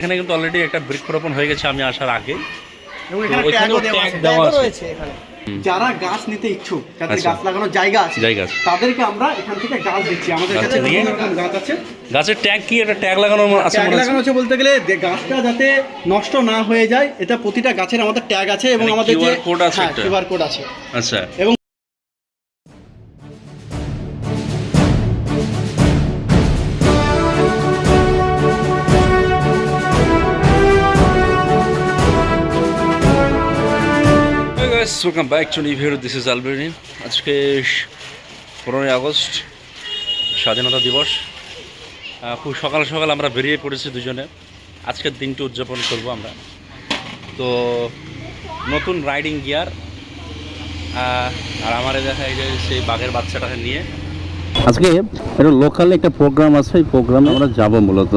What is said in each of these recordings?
এখানে কিন্তু অলরেডি একটা বৃক্ষরোপণ হয়ে গেছে আমি আসার আগে। যারা গাছ নিতে ইচ্ছুক যাদের আচ্ছা। গাছ লাগানোর জায়গা আছে জায়গা আছে। তাদেরকে আমরা এখান থেকে গাছ দিচ্ছি। আমাদের কাছে গাছ আছে। গাছের ট্যাগ কি? একটা ট্যাগ লাগানো আছে ট্যাগ লাগানো আছে বলতে গেলে গাছটা যাতে নষ্ট না হয়ে যায় এটা প্রতিটা গাছের আমাদের ট্যাগ আছে এবং মানে আমাদের যে QR আছে কিউআর কোড আছে। আচ্ছা। এবং guys welcome back to new video this is আলবেরিন আজকে পনেরোই আগস্ট, স্বাধীনতা দিবস। খুব সকাল সকাল আমরা বেরিয়ে পড়েছি দুজনে। আজকের দিনটি উদযাপন করব আমরা। তো নতুন রাইডিং গিয়ার আর আমার দেখা এই যে সেই বাঘের বাচ্চাটাকে নিয়ে। আজকে একটা লোকাল একটা প্রোগ্রাম আছে, এই প্রোগ্রামে আমরা যাব মূলত।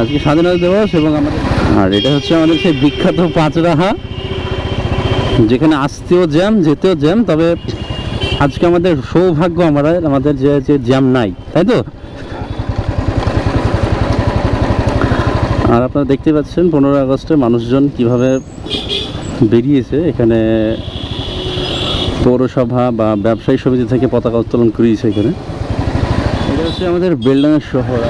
আজকে স্বাধীনতা দিবস এবং আমাদের আর এটা হচ্ছে আমাদের সেই বিখ্যাত পাঁচরাহা। যেখানে আসতেও জ্যাম, যেতেও জ্যাম, তবে আজকে আমাদের সৌভাগ্য আমরা আমাদের যে যে জ্যাম নাই, তাই তো? আর আপনারা দেখতে পাচ্ছেন পনেরো আগস্টে মানুষজন কীভাবে বেরিয়েছে, এখানে পৌরসভা বা ব্যবসায়ী সমিতি থেকে পতাকা উত্তোলন করিয়েছে এখানে। এটা হচ্ছে আমাদের বেলডাঙ্গা শহর।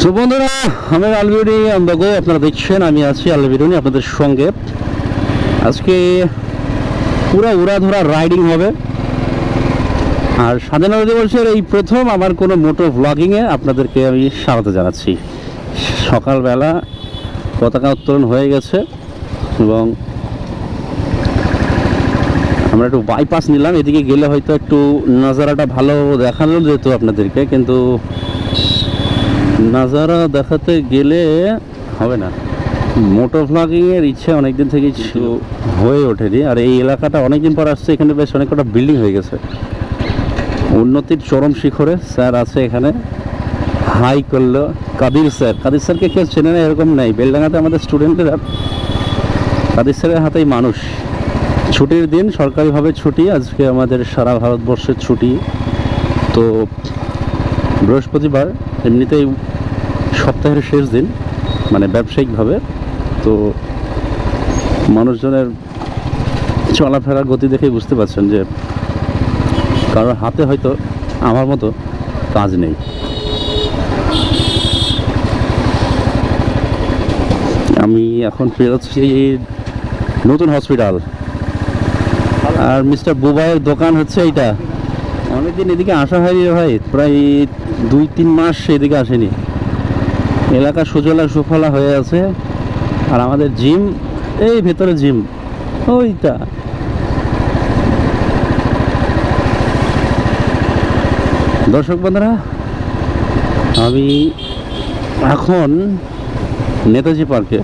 সো বন্ধুরা, আমি আলবিরুনি আন্দাগো আপনারা দেখছেন, আমি আছি আলবিরুনি আপনাদের সঙ্গে। আজকে পুরো উড়াধরা রাইডিং হবে। আর স্বাধীনতা দিবসের এই প্রথম আমার কোনো মোটর ব্লগিংয়ে আপনাদেরকে আমি স্বাগত জানাচ্ছি। সকালবেলা পতাকা উত্তোলন হয়ে গেছে এবং আমরা একটু বাইপাস নিলাম, এদিকে গেলে হয়তো একটু নাজারাটা ভালো দেখানো যেত আপনাদেরকে, কিন্তু নাজারা দেখাতে গেলে হবে না। মোটো ভ্লগিংয়ের ইচ্ছে অনেকদিন থেকে হয়ে ওঠেনি। আর এই এলাকাটা অনেকদিন পর আসছে, এখানে বেশ অনেক কটা বিল্ডিং হয়ে গেছে। উন্নতির চরম শিখরে স্যার আছে এখানে। হাই করল কাদির স্যার। কাদির স্যারকে কেউ চেনে না, এরকম নেই। বেলডাঙাতে আমাদের স্টুডেন্টরা কাদির স্যারের হাতেই মানুষ। ছুটির দিন সরকারিভাবে ছুটি, আজকে আমাদের সারা ভারতবর্ষের ছুটি। তো বৃহস্পতিবার, এমনিতেই সপ্তাহের শেষ দিন মানে ব্যবসায়িকভাবে। তো মানুষজনের চলাফেরার গতি দেখেই বুঝতে পারছেন যে কারোর হাতে হয়তো আমার মতো কাজ নেই। আমি এখন পেরোচ্ছি নতুন হসপিটাল। আর মিস্টার বুবাইয়ের দোকান হচ্ছে এইটা। অনেকদিন এদিকে আসা হয়নি ভাই, প্রায় দুই তিন মাস এদিকে আসেনি। এলাকা সুজলা সুফলা হয়ে আছে। আর আমাদের জিম, এই ভেতরে জিম, ওইটা। দর্শক বন্ধুরা, আমি এখন নেতাজি পার্কে,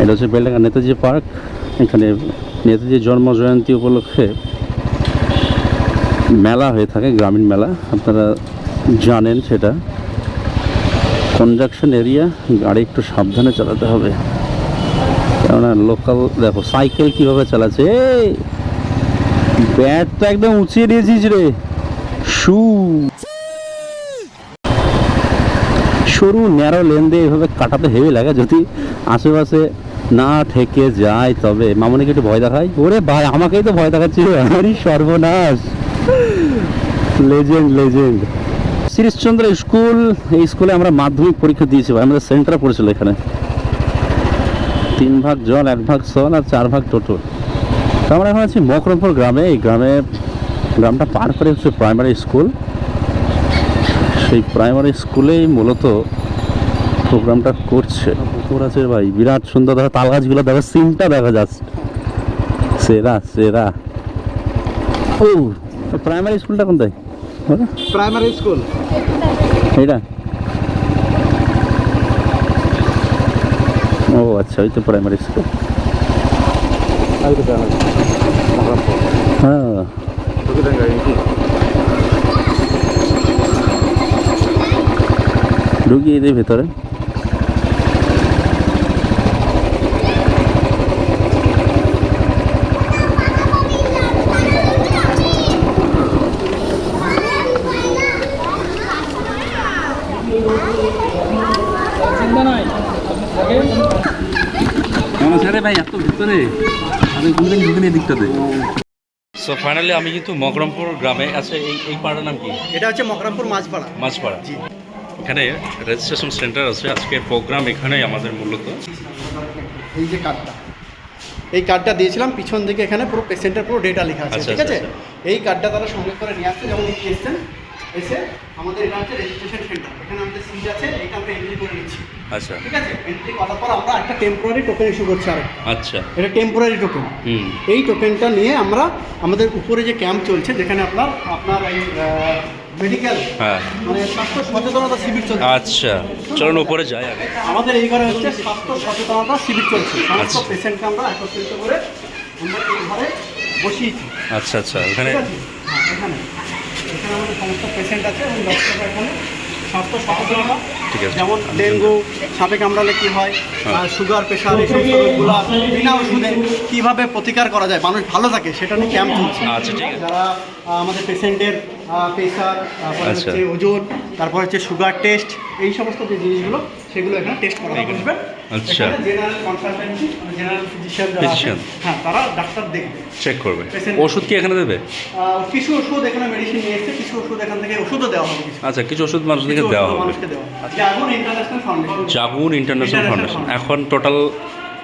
এটা হচ্ছে বেলডাঙ্গা নেতাজি পার্ক, এখানে নেতাজির জন্ম জয়ন্তী উপলক্ষে মেলা হয়ে থাকে, গ্রামীণ মেলা, আপনারা জানেন সেটা। কনজাকশন এরিয়া গাড়ি একটু সাবধানে চালাতে হবে। কেননা লোকাল দেখো সাইকেল কীভাবে চালাচ্ছে? ব্যাট তো একদম উঁচিয়ে দিয়েছিস রে। শু। সরু ন্যারো লেন দিয়ে এভাবে কাটাতে হেভি লাগে। যদি আশেপাশে না থেকে যায়, তবে মামনিকে একটু ভয় দেখায় ওরে ভাই, আমাকেই তো ভয় দেখাচ্ছিল। আরে সর্বনাশ। লেজেন্ড লেজেন্ড শ্রীশচন্দ্র স্কুল, এই স্কুলে আমরা মাধ্যমিক পরীক্ষা দিয়েছি আমাদের সেন্টার পড়েছিল এখানে। তিন ভাগ জল, এক ভাগ সল আর চার ভাগ টোটো। তো আমরা এখন আছি মকরমপুর গ্রামে, এই গ্রামে গ্রামটা পার করে হচ্ছে প্রাইমারি স্কুল সেই প্রাইমারি স্কুলেই মূলত প্রোগ্রামটা করছে। পুকুর আছে ভাই, বিরাট সুন্দর। দেখা তাল গাছগুলো দেখা সিনটা দেখা যাচ্ছে। সেরা সেরা। ও প্রাইমারি স্কুলটা কোনটায়? ওটা? Primary school? এটা ও আচ্ছা ওই তো প্রাইমারি স্কুল। হ্যাঁ। ঢুকিয়ে দিই ভেতরে চিন্তা নাই ভাই এত ভিতরে আমি কোনদিন দেয় সো ফাইনালি আমি কিন্তু মকরমপুর গ্রামে আছে এই এই পাড়ার নাম কি? এটা হচ্ছে মকরমপুর মাছপাড়া। মাছপাড়া। জি। এখানে রেজিস্ট্রেশন সেন্টার আছে আজকের প্রোগ্রাম এখানেই আমাদের মূলত। এই যে কার্ডটা এই কার্ডটা দিয়েছিলাম পিছন দিকে এখানে পুরো পেশেন্টের পুরো ডেটা লেখা আছে আচ্ছা, ঠিক আছে? আচ্ছা, এই কার্ডটা তারা সঙ্গে করে নিয়ে আসছে যেমন এই এসছেন এসে আমাদের এটা হচ্ছে রেজিস্ট্রেশন সেন্টার এখানে আমাদের সিট আছে এইটা আমরা এন্ট্রি করে নিচ্ছি। আচ্ছা। ঠিক আছে? এন্ট্রি করার পর আমরা একটা টেম্পোরারি টোকেন ইস্যু করছি আর আচ্ছা। এটা টেম্পোরারি টোকেন হুম। এই টোকেনটা নিয়ে আমরা আমাদের উপরে যে ক্যাম্প চলছে যেখানে আপনার আপনার এই মেডিকেল হ্যাঁ। মানে স্বাস্থ্য সচেতনতা শিবির চলছে। আচ্ছা। চলুন উপরে যাই আমাদের এই ঘরে হচ্ছে স্বাস্থ্য সচেতনতা শিবির চলছে। সমস্ত আচ্ছা। পেশেন্টকে আমরা একত্রিত করে আমরা এই ঘরে বসিয়েছি। আচ্ছা আচ্ছা। এখানে। এখানে আমাদের সমস্ত পেশেন্ট আছে এবং ডক্টররা এখানে স্বাস্থ্য সচেতনতা। যেমন ডেঙ্গু সাপে কামড়ালে কি হয় হ্যাঁ। সুগার প্রেশার এই সমস্ত রোগগুলো বিনা ওষুধে কীভাবে প্রতিকার করা যায় মানুষ ভালো থাকে সেটা নিয়ে ক্যাম্প চলছে আচ্ছা ঠিক আছে যারা আমাদের পেশেন্টের প্রেশার তারপরে আচ্ছা। হচ্ছে ওজন তারপর হচ্ছে সুগার টেস্ট এই সমস্ত যে জিনিসগুলো সেগুলো এখানে টেস্ট করা এখানে? আচ্ছা। General consultancy general physician Physician। হ্যাঁ তারা ডাক্তার দেখবে। চেক করবে। ওষুধ কি এখানে দেবে? কিছু ওষুধ এখানে মেডিসিন নিয়ে এসছে কিছু ওষুধ এখান থেকে ওষুধও দেওয়া হবে কিছু। আচ্ছা কিছু ওষুধ মানুষদেরকে দেওয়া হবে। Jagun international foundation Jagun international foundation এখন টোটাল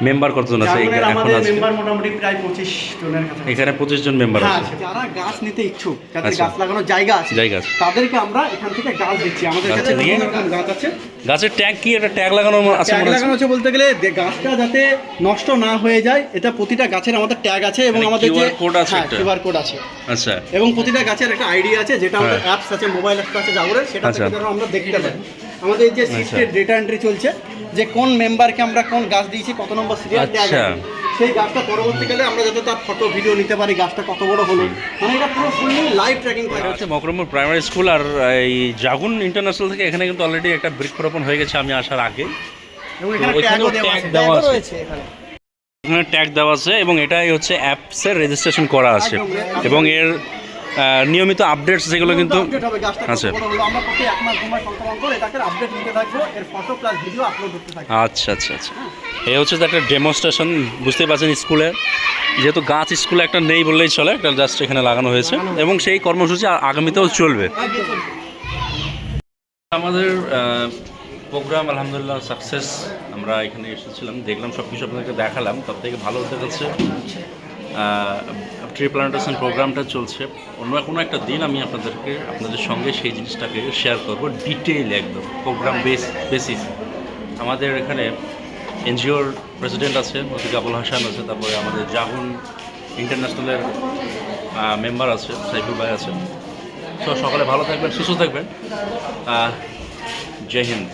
মেম্বার কতজন আছে? এখন আমাদের মেম্বার মোটামুটি প্রায় পঁচিশ জনের কাছে এখানে পঁচিশ জন মেম্বার হ্যাঁ আছে। যারা গাছ নিতে ইচ্ছুক যাদের আচ্ছা। গাছ লাগানোর জায়গা আছে জায়গা আছে। তাদেরকে আমরা এখান থেকে গাছ দিচ্ছি। আমাদের কাছে রকম গাছ আছে। গাছের ট্যাগ কি? এটা ট্যাগ লাগানো আছে ট্যাগ মনে লাগানো হচ্ছে বলতে গেলে গাছটা যাতে নষ্ট না হয়ে যায় এটা প্রতিটা গাছের আমাদের ট্যাগ আছে এবং মানে আমাদের যে QR code আছে হ্যাঁ কিউআর কোড আছে। আচ্ছা। এবং প্রতিটা গাছের একটা আইডি আছে যেটা আমাদের। অ্যাপস আছে মোবাইল অ্যাপস আছে জাগরের সেটা আচ্ছা। থেকে আমরা দেখতে পাই। আমাদের যে। সিস্টেম ডেটা এন্ট্রি চলছে যে কোন মেম্বারকে আমরা কোন গাছ দিয়েছি কত নম্বর সিরিয়াল আচ্ছা। সেই গাছটা পরবর্তীকালে আমরা যাতে তার ফটো ভিডিও নিতে পারি গাছটা কত বড় হলো। মানে এটা পুরো ফুললি লাইভ ট্র্যাকিং থাকে। হচ্ছে মকরমপুর প্রাইমারি স্কুল আর এই জাগুন ইন্টারন্যাশনাল থেকে এখানে কিন্তু অলরেডি একটা বৃক্ষরোপণ হয়ে গেছে আমি আসার আগে। এখানে ট্যাগ দেওয়া আছে। এবং এটাই হচ্ছে অ্যাপসের রেজিস্ট্রেশন করা আছে। এবং এর নিয়মিত আপডেটস যেগুলো কিন্তু আচ্ছা বড় হলো আমরা প্রতি এক মাস দু মাস অন্তর অন্তর এটাকে আপডেট নিতে থাকব এর ফটো প্লাস ভিডিও আপলোড করতে থাকব। আচ্ছা আচ্ছা আচ্ছা। এই হচ্ছে যে একটা ডেমনস্ট্রেশন বুঝতেই পারছেন স্কুলে। যেহেতু গাছ স্কুলে একটা নেই বললেই চলে একটা জাস্ট এখানে লাগানো হয়েছে। এবং সেই কর্মসূচি আগামীতেও চলবে। আমাদের প্রোগ্রাম আলহামদুলিল্লাহ সাকসেস আমরা এখানে এসেছিলাম দেখলাম সব কিছু আপনাদেরকে দেখালাম তার থেকে ভালো হতে হচ্ছে ট্রি প্লান্টেশন প্রোগ্রামটা চলছে। অন্য কোনো একটা দিন আমি আপনাদেরকে আপনাদের সঙ্গে সেই জিনিসটাকে শেয়ার করব ডিটেইল একদম প্রোগ্রাম বেস বেসিস আমাদের এখানে এনজিওর প্রেসিডেন্ট আছে অতিক আবুল হাসান আছে তারপরে আমাদের জাহুন ইন্টারন্যাশনালের মেম্বার আছে সাইফুল ভাই আছে তো সকালে ভালো থাকবেন সুস্থ থাকবেন। জয় হিন্দ।